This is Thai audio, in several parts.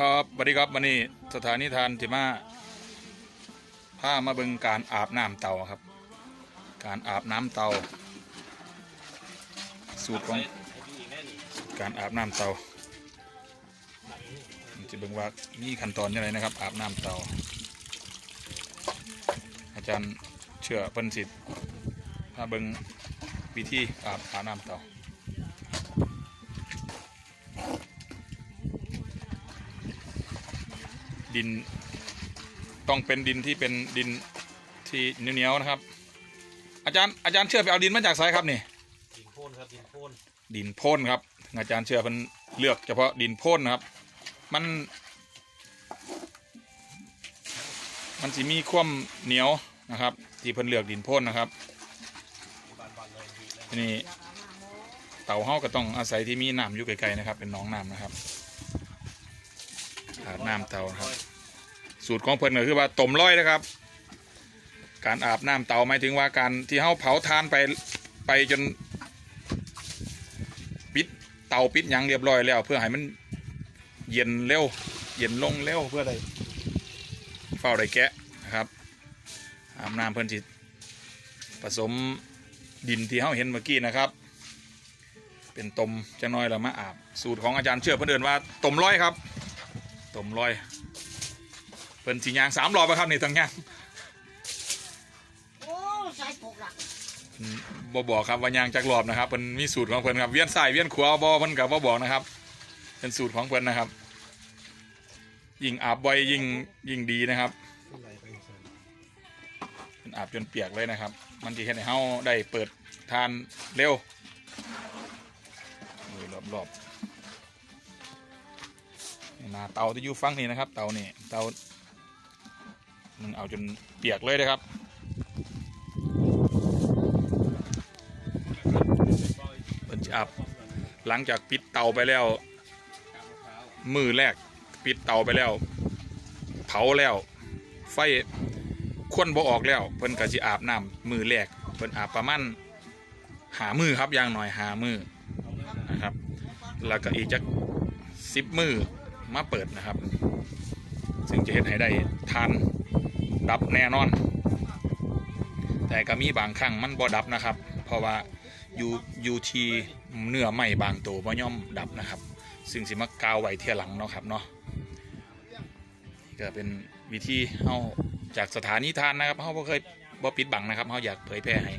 ก็สวัสดีครับวันนี้สถานีทานจิมาพามาเบิงการอาบน้ำเตาครับ การอาบน้ำเตา สูตรของการอาบน้ำเตาจะเบิงว่ามีขั้นตอนยังไงนะครับ อาบน้ำเตา อาจารย์เชื่อเพิ่นสิทธิ์พาเบิงวิธีอาบอาบน้ำเตา ดิน ต้องเป็นดินที่เป็นดินที่เหนียวๆนะครับ อาจารย์อาจารย์เชื่อไปเอาดินมาจากไสครับนี่ดินโพ่นครับดินโพ่นดินโพ่นครับ อาจารย์เชื่อเพิ่นเลือกเฉพาะดินโพ่นนะครับ มัน มันจะมีความเหนียวนะครับ ที่เพิ่นเลือกดินโพ่นนะครับบานบานเลยดีเลยทีนี้เต่าเฮาก็ต้องอาศัยที่มีน้ำอยู่ไกลๆนะครับ เป็นหนองน้ำนะครับ อาบน้ำเตานะครับ สูตรของเพิ่นก็คือว่าต้มร้อยนะครับ การอาบน้ำเตาหมายถึงว่าการที่เฮาเผาทานไปไปจนปิดเตาปิดยังเรียบร้อยแล้ว เพื่อให้มันเย็นเร็ว เย็นลงเร็วเพื่ออะได้เฝ้าได้แกะนะครับอาบน้ำเพิ่นสิผสมดินที่เฮาเห็นเมื่อกี้นะครับ เป็นต้มจะน้อยแล้วมาอาบ สูตรของอาจารย์เชื่อเพิ่อนเดินว่าต้มร้อยครับ ต้มร้อยเพิ่นสียางสามรอบอะครับนี่ทั้งยางโอ้ใส่ปกละอืมบ่บอกครับว่ายางจากรอบนะครับเพิ่นมีสูตรของเพิ่นครับเวียนซ้ายเวียนขวาบ่เพิ่นกับบ่บอกนะครับ เป็นสูตรของเพิ่นนะครับ ยิ่งอาบบ่อยยิ่งยิ่งดีนะครับขึ้นไหลไปเสริมเพิ่นอาบจนเปียกเลยนะครับ มันจะเห็นให้เฮาได้เปิดทานเร็วนี่รอบๆนี่ห นาเตาที่อยู่ฟังนี่นะครับ เตานี่เตามันเอาจนเปียกเลยนะครับเพิ่นอาบหลังจากปิดเตาไปแล้ว มือแรกปิดเตาไปแล้ว เผาแล้ว ไฟควนบ่ออกแล้ว เพิ่นก็สิอาบน้ำมือแรกเพิ่นอาบประมาณหามือครับอย่างหน่อยหามือนะครับ แล้วก็อีกจักสิบมือ มาเปิดนะครับ ซึ่งจะเห็นให้ได้ทานดับแน่นอน แต่ก็มีบางครั้งมันบ่ดับนะครับ เพราะว่าอยู่อยู่ที่เนื้อไหมบางตัวบ่ย่อมดับนะครับ ซึ่งสิมากาวไว้เทียหลังเนาะครับเนาะก็เป็นวิธีเฮาจากสถานีทานนะครับเฮาบ่เคยบ่ปิดบังนะครับเฮาอยากเผยแพร่ให้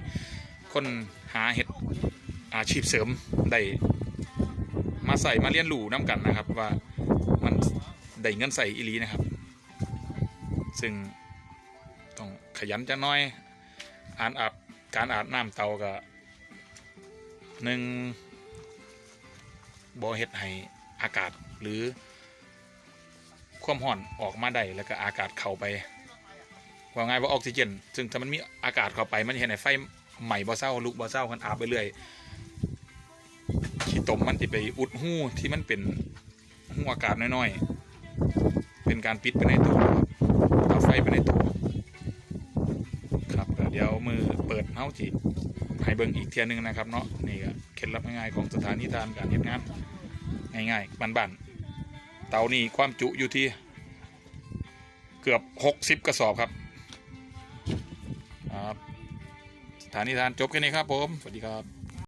คนหาเฮ็ดอาชีพเสริมได้มาใส่มาเรียนรู้น้กันนะครับว่า มันได้เงินใส่อีลีนะครับ ซึ่งต้องขยันจะน้อยอ่านอาบการอาบน้ำเตาก็หนึ่งบ่เฮ็ดให้อากาศหรือความร้อนออกมาได้แล้วก็อากาศเข้าไปว่าไงายว่าออกซิเจน ซึ่งถ้ามันมีอากาศเข้าไปมันเห็นให้ไฟใหม่บ่เศร้าลุกบ่เศร้ากันอาบไปเรื่อยขี้ตมมันจะไปอุดหูที่มันเป็น หูอากาศน้อยๆ เป็นการปิดไปในตัวครับเอาไฟไปในตัวครับเดี๋ยวมือเปิดเฮาจิให้เบิ่งอีกเทียหนึงนะครับเนาะนี่ก็เคล็ดลับง่ายๆของสถานีทานการเฮ็ดงานง่ายๆบ้านๆเตานี่ความจุอยู่ที่เกือบ 60 กระสอบครับครับสถานีทานจบแค่นี้ครับผม สวัสดีครับ